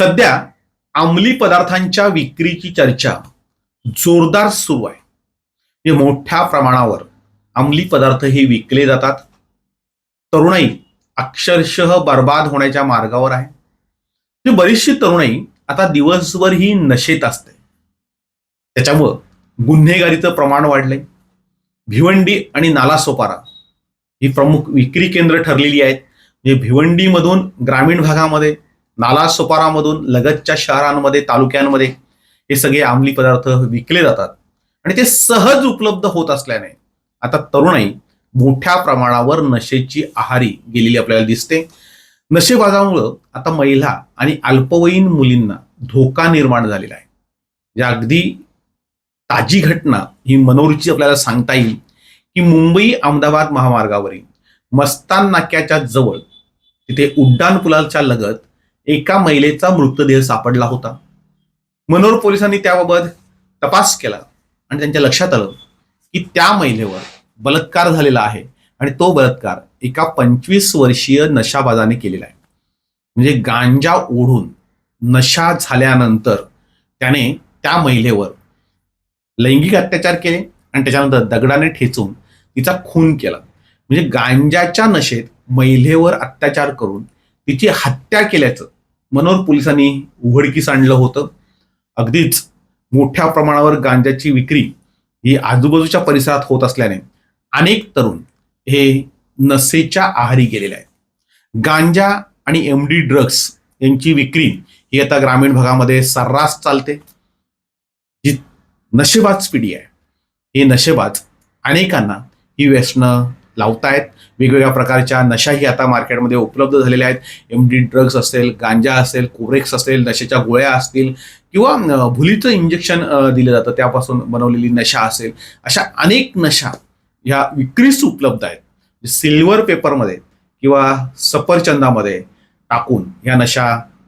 सध्या अंमली पदार्थांच्या विक्रीची चर्चा जोरदार सुरू आहे. म्हणजे मोठ्या प्रमाणावर अंमली पदार्थ हे विकले जातात. तरुणाई अक्षरशः बर्बाद होण्याच्या मार्गावर आहे. बरीचशी तरुणाई आता दिवसभर ही नशेत असते. त्याच्यामुळं गुन्हेगारीचं प्रमाण वाढलंय. भिवंडी आणि नालासोपारा ही प्रमुख विक्री केंद्र ठरलेली आहेत. म्हणजे भिवंडीमधून ग्रामीण भागामध्ये नालासोपारामधून लगतच्या शहरांमध्ये तालुक्यांमध्ये हे सगळे अंमली पदार्थ विकले जातात. आणि ते सहज उपलब्ध होत असल्याने आता तरुणाई मोठ्या प्रमाणावर नशेची आहारी गेलेली आपल्याला दिसते. नशेबाजामुळं आता महिला आणि अल्पवयीन मुलींना धोका निर्माण झालेला आहे. या अगदी ताजी घटना ही मनोरची आपल्याला सांगता येईल की मुंबई अहमदाबाद महामार्गावरील मस्तान नाक्याच्या जवळ तिथे उड्डाण पुलाच्या लगत एका महिलेचा मृतदेह सापडला होता. मनोर पोलिसांनी त्याबाबत तपास केला आणि त्यांच्या लक्षात आलं की त्या महिलेवर बलात्कार झालेला आहे आणि तो बलात्कार एका पंचवीस वर्षीय नशाबाजाने केलेला आहे. म्हणजे गांजा ओढून नशा झाल्यानंतर त्याने त्या महिलेवर लैंगिक अत्याचार केले आणि त्याच्यानंतर दगडाने ठेचून तिचा खून केला. म्हणजे गांजाच्या नशेत महिलेवर अत्याचार करून तिची हत्या केल्याचं. मनोर पोलिसांनी उघडकीस आणलं होतं. अगदीच मोठ्या प्रमाणावर गांजाची विक्री ही आजूबाजूच्या परिसरात होत असल्याने अनेक तरुण हे नशेच्या आहारी गेलेले आहेत. गांजा आणि एम डी ड्रग्स यांची विक्री ही आता ग्रामीण भागामध्ये सर्रास चालते. जी नशेबाज पिढी आहे. हे नशेबाज अनेकांना ही व्यसनं लावतायत. वेगवेगळ्या प्रकारच्या नशाही आता मार्केटमध्ये उपलब्ध झालेल्या आहेत. एम डी ड्रग्स असेल गांजा असेल कोरेक्स असेल नशेच्या गोळ्या असतील किंवा भुलीचं इंजेक्शन दिलं जातं. त्यापासून बनवलेली नशा असेल. अशा अनेक नशा ह्या विक्रीस उपलब्ध आहेत. म्हणजे सिल्वर पेपरमध्ये किंवा सफरचंदामध्ये टाकून ह्या नशा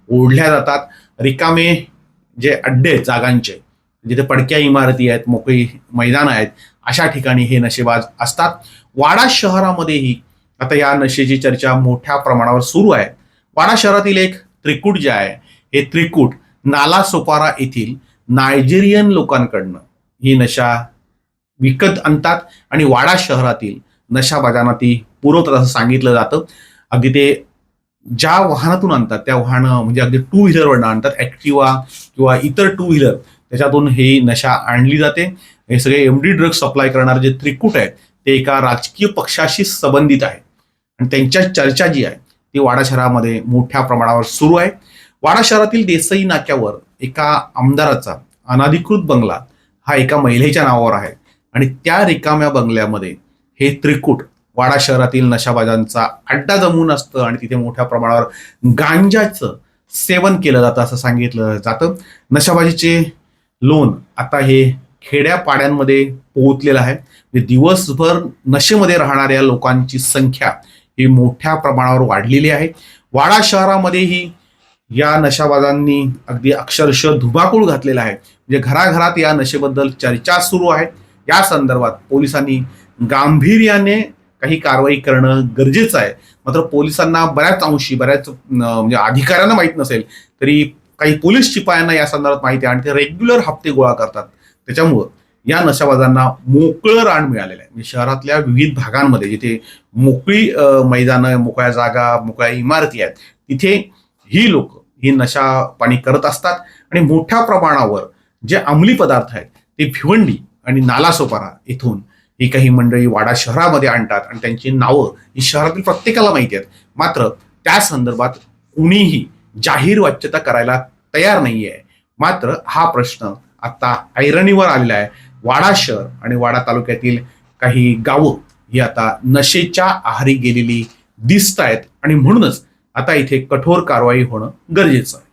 ओढल्या जातात. रिकामे जे अड्डे आहेत जागांचे जिथे पडक्या इमारती आहेत मोकळी मैदान आहेत अशा ठिकाणी हे नशेबाज असतात. वाडा शहरामध्येही आता या नशेची चर्चा मोठ्या प्रमाणावर सुरू आहे. वाडा शहरातील एक त्रिकूट जे आहे हे त्रिकूट नाला सोपारा येथील नायजेरियन लोकांकडनं ही नशा विकत आणतात आणि वाडा शहरातील नशाबाजांना ती पुरवतात असं सांगितलं जातं. अगदी ते ज्या वाहनातून आणतात त्या वाहनं म्हणजे अगदी टू व्हीलरवरनं आणतात ॲक्टिवा किंवा इतर टू व्हीलर त्याच्यातून ही नशा आणली जाते. हे सगळे एम डी ड्रग्ज सप्लाय करणारे जे त्रिकूट आहेत ते एका राजकीय पक्षाशी संबंधित आहे आणि त्यांच्या चर्चा जी आहे ती वाडा शहरामध्ये मोठ्या प्रमाणावर सुरू आहे. वाडा शहरातील देसाई नाक्यावर एका आमदाराचा अनाधिकृत बंगला हा एका महिलेच्या नावावर आहे. आणि त्या रिकाम्या बंगल्यामध्ये हे त्रिकूट वाडा शहरातील नशाबाजांचा अड्डा जमून असतं आणि तिथे मोठ्या प्रमाणावर गांजाचं सेवन केलं जातं असं सांगितलं जातं. नशाबाजीचे लोन आता हे खेड्यापाड्यांमध्ये पोहोचलेला आहे. म्हणजे दिवसभर नशेमध्ये राहणाऱ्या लोकांची संख्या ही मोठ्या प्रमाणावर वाढलेली आहे. वाडा शहरामध्येही या नशाबाजांनी अगदी अक्षरशः धुबाकूळ घातलेला आहे. म्हणजे घराघरात या नशेबद्दल चर्चा सुरू आहे. या संदर्भात पोलिसांनी गांभीर्याने काही कारवाई करणं गरजेचं आहे. मात्र पोलिसांना बऱ्याच अंशी बऱ्याच म्हणजे अधिकाऱ्यांना माहीत नसेल तरी काही पोलीस शिपायांना या संदर्भात माहिती आहे. आणि ते रेग्युलर हप्ते गोळा करतात. त्याच्यामुळं या नशाबाजांना मोकळं रान मिळालेलं आहे. म्हणजे शहरातल्या विविध भागांमध्ये जिथे मोकळी मैदानं मोकळ्या जागा मोकळ्या इमारती आहेत तिथे ही लोक ही नशा पाणी करत असतात आणि मोठ्या प्रमाणावर जे अंमली पदार्थ आहेत ते भिवंडी आणि नालासोपारा इथून ही काही मंडळी वाडा शहरामध्ये आणतात आणि त्यांची नावं ही शहरातील प्रत्येकाला माहिती आहेत. मात्र त्या संदर्भात कुणीही जाहीर वाच्यता करायला तयार नाही आहे मात्र हा प्रश्न आता ऐरणीवर आलेला आहे. वाडा शहर आणि वाडा तालुक्यातील काही गावं ही आता नशेच्या आहारी गेलेली दिसत आहेत आणि म्हणूनच आता इथे कठोर कारवाई होणं गरजेचं आहे.